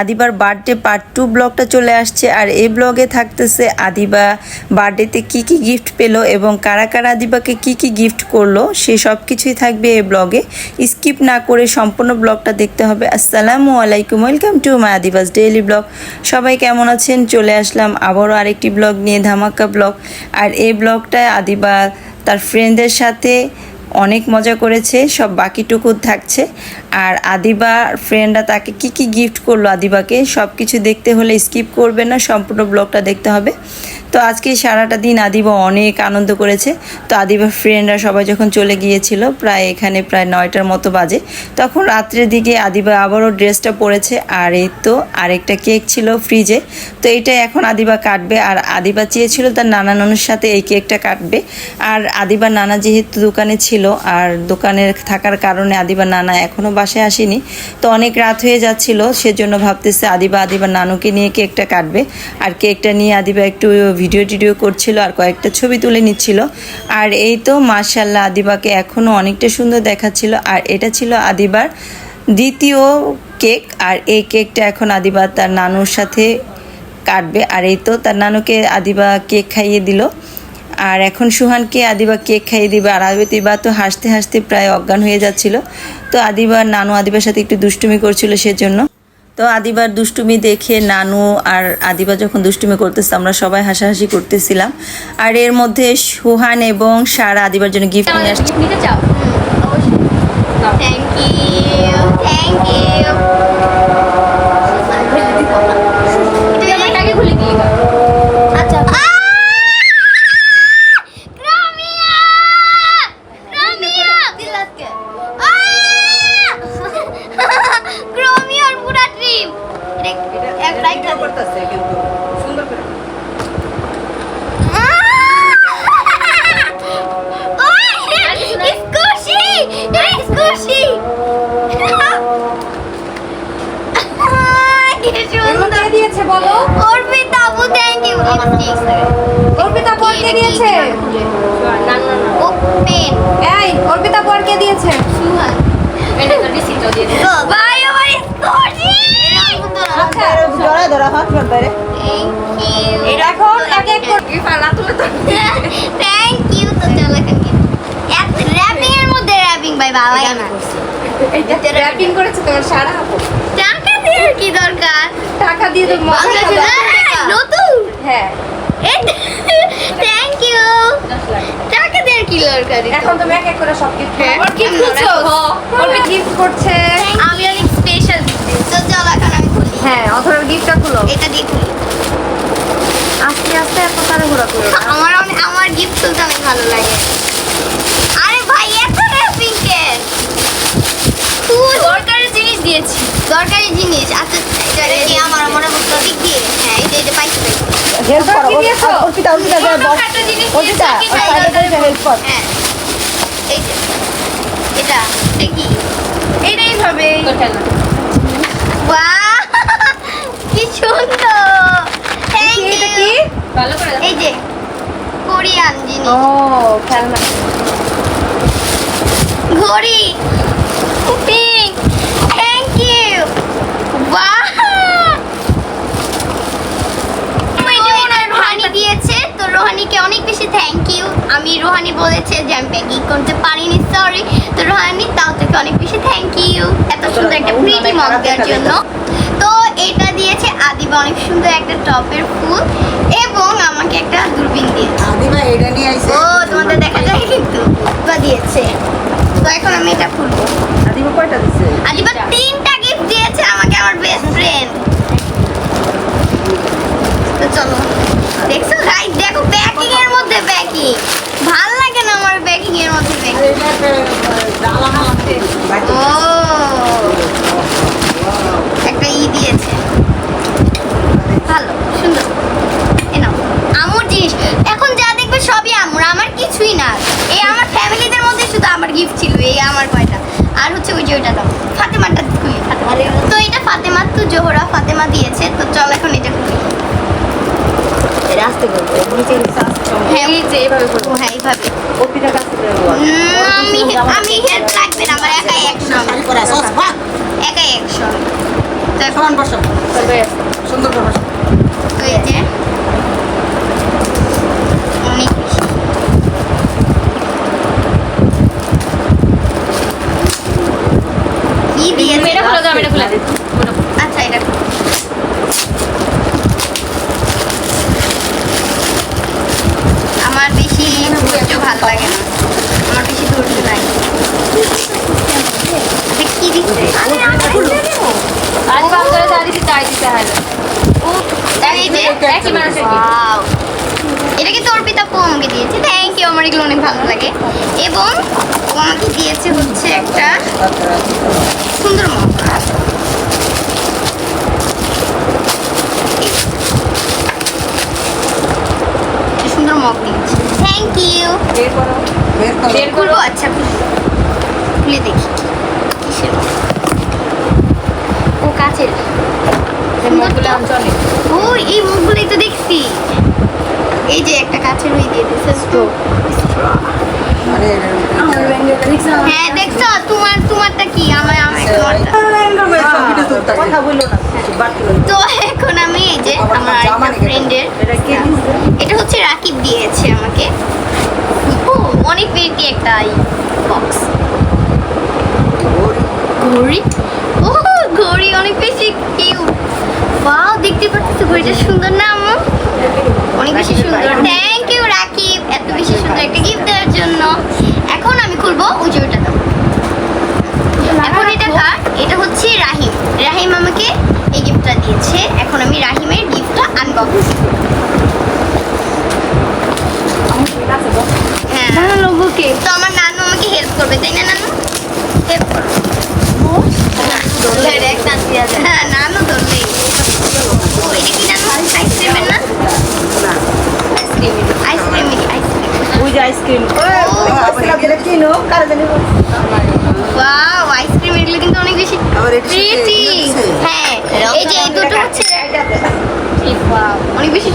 আদিবার birthday part two ব্লগটা চলে আসছে। আর এই ব্লগে থাকতেছে আদিবা। বার্থডেতে কি কি গিফট পেল এবং কারা কারা আদিবাকে কি কি গিফট করল, সে সব কিছুই থাকবে এই ব্লগে। স্কিপ না করে সম্পূর্ণ ব্লগটা দেখতে হবে। আসসালামু আলাইকুম welcome to my Adiba's daily blog সবাই কেমন আছেন? চলে আসলাম আবারও আরেকটি ব্লগ নিয়ে, ধামাকা ব্লগ আর এই ব্লগটায় আদিবা তার ফ্রেন্ডদের সাথে অনেক মজা করেছে, সব বাকিটুকু থাকছে। আর আদিবা ফ্রেন্ডরা তাকে কি কি গিফট করল আদিবাকে সব কিছু দেখতে হলে স্কিপ করবে না, সম্পূর্ণ ব্লগটা দেখতে হবে। তো আজকে সারাটা দিন আদিবা অনেক আনন্দ করেছে। তো আদিবা ফ্রেন্ডরা সবাই যখন চলে গিয়েছিল, প্রায় এখানে প্রায় নয়টার মতো বাজে। তখন রাত্রের দিকে আদিবা আবারও ড্রেসটা পরেছে, আর এই তো আরেকটা কেক ছিল ফ্রিজে তো এইটা এখন আদিবা কাটবে, আর আদিবা চেয়েছিল তার নানা নানুর সাথে এই কেকটা কাটবে। আর আদিবা নানা যেহেতু দোকানে ছিল, আর দোকানে থাকার কারণে আদিবা নানা এখনও বাসায় আসেনি। তো অনেক রাত হয়ে যাচ্ছিল, সেজন্য ভাবতেছে আদিবা আদিবা নানুকে নিয়ে কেকটা কাটবে। আর কেকটা নিয়ে আদিবা একটু ভিডিও টিডিও করছিল আর কয়েকটা ছবি তুলে নিচ্ছিল। আর এই তো মার্শাল্লাহ আদিবাকে এখনও অনেকটা সুন্দর দেখাচ্ছিল। আর এটা ছিল আদিবার দ্বিতীয় কেক। আর এই কেকটা এখন আদিবা তার নানুর সাথে কাটবে। আর এই তো তার নানুকে আদিবা কেক খাইয়ে দিল। আর এখন সুহানকে আদিবা কেক খাইয়ে দিবে। আর আদিবা তো হাসতে হাসতে প্রায় অজ্ঞান হয়ে যাচ্ছিল। তো আদিবার নানু আদিবার সাথে একটু দুষ্টুমি করছিল সেজন্য। তো আদিবার দুষ্টুমি দেখে নানু আর আদিবা যখন দুষ্টুমি করতেছে আমরা সবাই হাসাহাসি করতেছিলাম। আর এর মধ্যে সুহান এবং সারা আদিবার জন্য গিফট নিয়ে আসছে। নিতে চাও? Thank you. কে দিয়েছে বলো? অর্পিতা আপু থ্যাংক ইউ অর্পিতা পর কে দিয়েছে? নানু নানু ও পেন এই অর্পিতা পর কে দিয়েছে? সুহান এটা তো রিসিপ্টও দিয়ে দিই ভাই আমার স্কুশি আচ্ছা ধরা ধরা হাত ধরে। থ্যাংক ইউ এখন এক এক করে ফালা তুলে তো থ্যাংক ইউ তো চলো এখান এক র্যাপিং এর মধ্যে র্যাপিং ভাই বাবা না র্যাপিং করেছে। তোমার সারা আপু টাকা কি দরকার? টাকা দিয়ে তো মজা নতুন? হ্যাঁ। থ্যাংক ইউ টাকা দিয়ে কি দরকার এখন তুমি এক এক করে সব কিছু হ্যাঁ। ওর কি খুলছো ওর গিফট করছে। আমি অনেক স্পেশাল তো চলো এখন আমি খুলি। হ্যাঁ অথর গিফটটা খুলো। এটা দিয়ে খুলি। আস্তে আস্তে এত তাড়াহুড়া করো। আমার আমার গিফট খুলতে অনেক ভালো লাগে আরে ভাই এত র্যাপিং কেন খুব দরকারি জিনিস দিয়েছি দরকারি জিনিস আচ্ছা এটা কি আমার মনে করতে দিক দিয়ে। হ্যাঁ এই যে পাইছি। হেল্প করো, অর্পিতা, অর্পিতা হেল্প কর। হ্যাঁ। এই যে এটা এটা কি? তো বাহ! কি সুন্দর! থ্যাংক এটা কি? ভালো করে এই যে কোরিয়ান জিনিস। ও খেলনা। ঘড়ি পিঙ্ক থ্যাংক ইউ বাহ রোহানি দিয়েছে তো রোহানিকে অনেক বেশি থ্যাংক ইউ আমি রোহানি বলেছে যে আমি প্যাকিং করতে পারিনি সরি তো রোহানি তাও তোকে অনেক বেশি থ্যাংক ইউ এত সুন্দর একটা প্রিটি মগ দেওয়ার জন্য। তো এটা দিয়েছে আদিবা অনেক সুন্দর একটা টপের ফুল এবং আমাকে একটা দূরবীন দিয়েছে। আদিবা এটা নিয়ে আইছে ও তোমাদের দেখা যায় কিন্তু। বা দিয়েছে। তো এখন আমি এটা খুলবো। আদিবা কয়টা দিছে আদিবা তিনটা গিফট দিয়েছে আমাকে আমার বেস্ট ফ্রেন্ড তো চলো। দেখছ? গাইস দেখো প্যাকিং এর মধ্যে প্যাকিং ভালো লাগে না আমার প্যাকিং এর মধ্যে প্যাকিং ও একটা ই দিয়েছে ভালো সুন্দর এ নাও আমুর জিনিস এখন যা দেখবে সবই আমুর আমার কিছুই না এই আমার ফ্যামিলিদের মধ্যে শুধু আমার গিফট ছিল এই আমার কয়টা আর হচ্ছে ওই যে ওইটা দাও ফাতেমাটা খুলি ফাতেমা তো এটা ফাতেমা তো জোহরা ফাতেমা দিয়েছে তো চল এখন এটা খুলি আস্তে করব নিচে হ্যাঁ এই যে এইভাবে করব। হ্যাঁ এইভাবে। কাছে আমি আমি হেল্প লাগবে না আমার একাই অ্যাকশন একাই অ্যাকশন তো এখন বসো সুন্দর করে বসো। তো এই যে অনেক বেশি কি দিয়েছে এটা খুলে দাও আমি এটা খুলে দিই আচ্ছা এটা আমার বেশি ধৈর্য ভালো লাগে না আমার বেশি ধৈর্য লাগে এটা কি দিচ্ছে আজ বাপ করে যা দিছি তাই দিতে হবে একই মানুষের এটা কিন্তু অর্পিতা পু আমাকে দিয়েছে। থ্যাংক ইউ আমার এগুলো অনেক ভালো লাগে। এবং ও আমাকে দিয়েছে হচ্ছে একটা সুন্দর মশলা সুন্দর মগ দিয়েছে। থ্যাংক ইউ বের করো। বের করো। আচ্ছা খুলে দেখি। কিসের ও চলে ও এই মুখগুলোই তো দেখছি। এই যে একটা কাছের ওই দিয়ে দিছে আরে হ্যাঁ দেখছ? তোমার তোমারটা কি? আমার। তো এখন আমি এই যে আমার একটা ফ্রেন্ডের এটা হচ্ছে রাকিব দিয়েছে আমাকে। ও অনেক পেটি একটা ঘড়ি? ও ঘড়ি অনেক বেশি কিউট ওয়াও দেখতে পাচ্ছ ঘড়িটা সুন্দর না আমার অনেক বেশি সুন্দর। Thank you Rakib. এত বেশি সুন্দর একটা গিফট দেওয়ার জন্য। এখন আমি খুলবো এখন এটা কার? এটা হচ্ছে রাহিম। রাহিম আমাকে এই গিফটটা দিয়েছে। এখন আমি রাহিমের গিফটটা আনবক্স হ্যাঁ। তো আমার নানু আমাকে হেল্প করবে তাই না নানু হেল্প করো হ্যাঁ নানু ধরলেই ও এটা কি নানু আইসক্রিমের না আইসক্রিমের আইসক্রিম ওই যে আইসক্রিম কিনো কার জানি ওয়াও আইসক্রিম এগুলো কিন্তু অনেক বেশি এটা প্রিটি হ্যাঁ এই যে এই দুটো হচ্ছে অনেক বেশি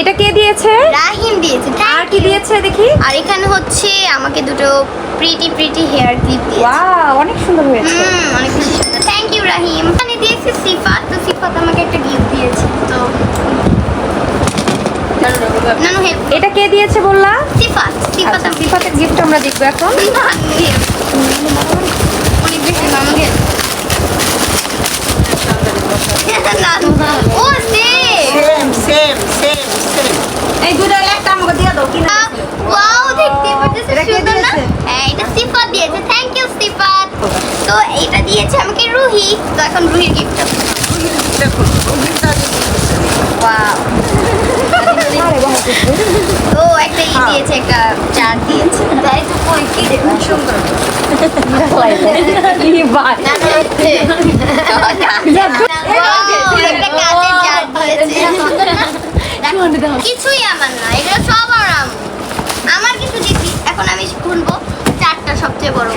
এটা কে দিয়েছে? রাহিম দিয়েছে আর কি দিয়েছে দেখি? আর এখানে হচ্ছে আমাকে দুটো প্রিটি প্রিটি হেয়ার ক্লিপ দিয়েছে। ওয়াও অনেক সুন্দর হয়েছে। অনেক বেশি সুন্দর থ্যাংক ইউ রাহিম এখানে দিয়েছে সিফাত তো সিফাত আমাকে একটা গিফট দিয়েছে তো। এটা কে দিয়েছে বললা? সিফাত সিফাত আচ্ছা সিফাতের গিফট আমরা দেখব এখন নানু help। অনেক বেশি নানু help। নানু ও সে সেম সেম সেম সেম এই দুটো একটা আমাকে দিয়ে দাও কিনা ওয়াও দেখতে পাচ্ছিস এটা কে সুন্দর না দিয়েছে? হ্যাঁ এটা সিফাত দিয়েছে থ্যাংক ইউ সিফাত তো এইটা দিয়েছে আমাকে রুহি তো এখন রুহির গিফট দেখুন রঙিনটা ওয়াও ও একটা ই দিয়েছে একটা চার দিয়েছে। তাই তো কই কি দেখুন সুন্দর। না কিছুই আমার না এগুলো সব আমার আমার কিছু দিবি এখন আমি খুলবো চারটা সবচেয়ে বড়।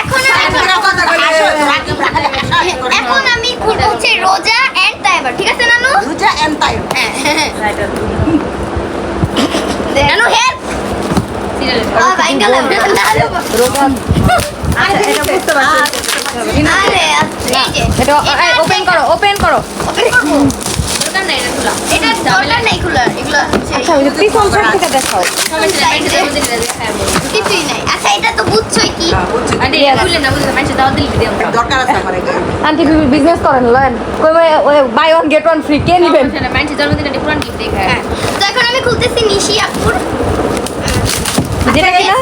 এখন এখন এখন আমি খুলবো হচ্ছে রোজা এন্ড তাইবার ঠিক আছে নানু? দুটা এন্ড টাইম হ্যাঁ নানু হেল্প ভাই গেলাম নানু আচ্ছা এটা বুঝতে পারছি। আরে এই যে। এটা ওপেন করো ওপেন করো। ওপেন হচ্ছে আচ্ছা এটা আচ্ছা তো বুঝছোই কি? আন্টি তুমি বিজনেস করেন লয়েন। Buy one get one free কে নিবেন? মানুষ জন্মদিনে ডিফারেন্ট গিফট দেখায় হ্যাঁ। তো এখন আমি খুলতেছি নিশি আপুর। যেটা কিনা?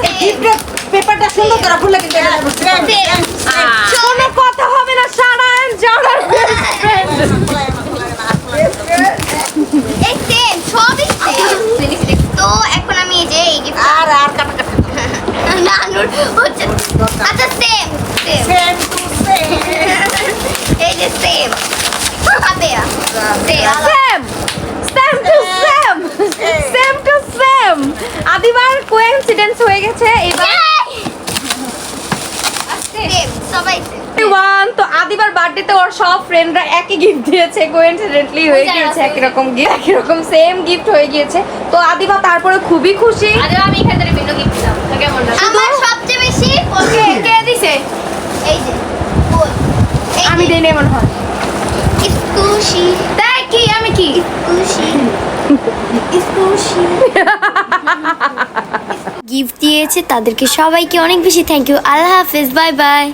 পেপারটা সুন্দর করে খুললে কিন্তু সেম কোনো কথা হবে না সারা জানার এই সেম সবই সেম তো এখন আমি এই যে এই গিফট আর আর কাটা কাটা নানুর হচ্ছে আচ্ছা same same same to same এই যে same আবেয়া same same same to same same to same আদিবার coincidence হয়ে গেছে এবার সবাই তো আদিবার বার্থডেতে ওর সব ফ্রেন্ডরা একই গিফট দিয়েছে। কোইন্সিডেন্টলি হয়ে গিয়েছে একই রকম গিফট একই রকম সেম গিফট হয়ে গিয়েছে। তো আদিবা তারপরে খুবই খুশি। আমি এখান থেকে ভিন্ন গিফট দিলাম কেমন আমার সবচেয়ে বেশি ওকে কে দিছে? এই যে আমি দেই না মনে হয়। খুশি তাই কি আমি কি? খুশি খুশি গিফট দিয়েছে তাদেরকে সবাইকে অনেক বেশি থ্যাংক ইউ আল্লাহ হাফেজ বাই বাই